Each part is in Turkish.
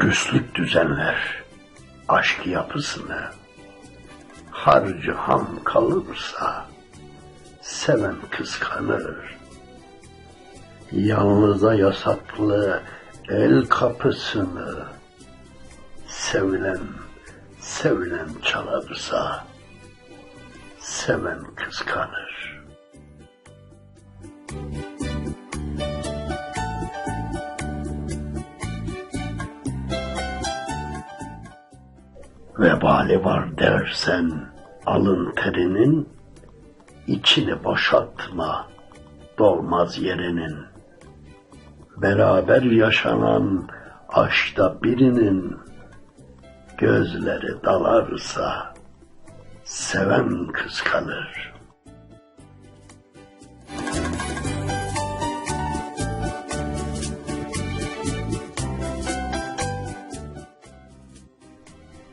Süslük düzenler aşk yapısını. Harcı ham kalırsa seven kıskanır. Yalnıza yasaklı el kapısını sevilen sevilen çalarsa seven kıskanır. Vebali var dersen alın terinin içini boşaltma dolmaz yerinin. Beraber yaşanan aşkta birinin gözleri dalarsa seven kıskanır.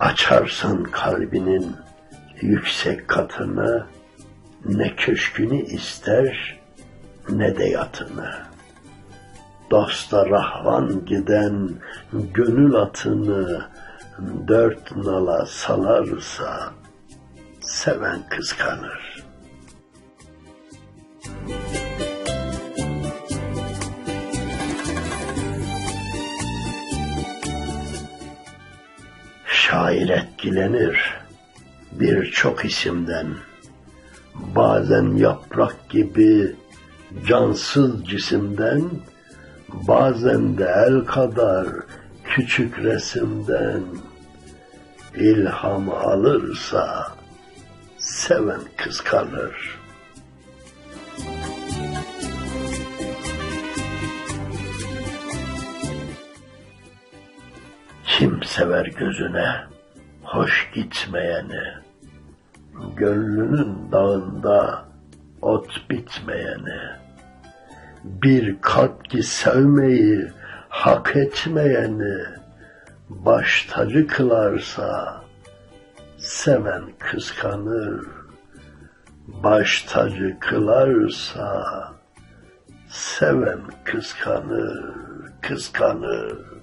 Açarsan kalbinin yüksek katını, ne köşkünü ister ne de yatını. Dosta rahvan giden gönül atını dört nala salarsa seven kıskanır. Şair etkilenir birçok isimden. Bazen yaprak gibi cansız cisimden, bazen de el kadar küçük resimden ilham alırsa seven kıskanır. Kim sever gözüne hoş gitmeyeni, gönlünün dağında ot bitmeyeni, bir kalp ki sevmeyi hak etmeyeni baş tacı kılarsa seven kıskanır, baş tacı kılarsa seven kıskanır, kıskanır.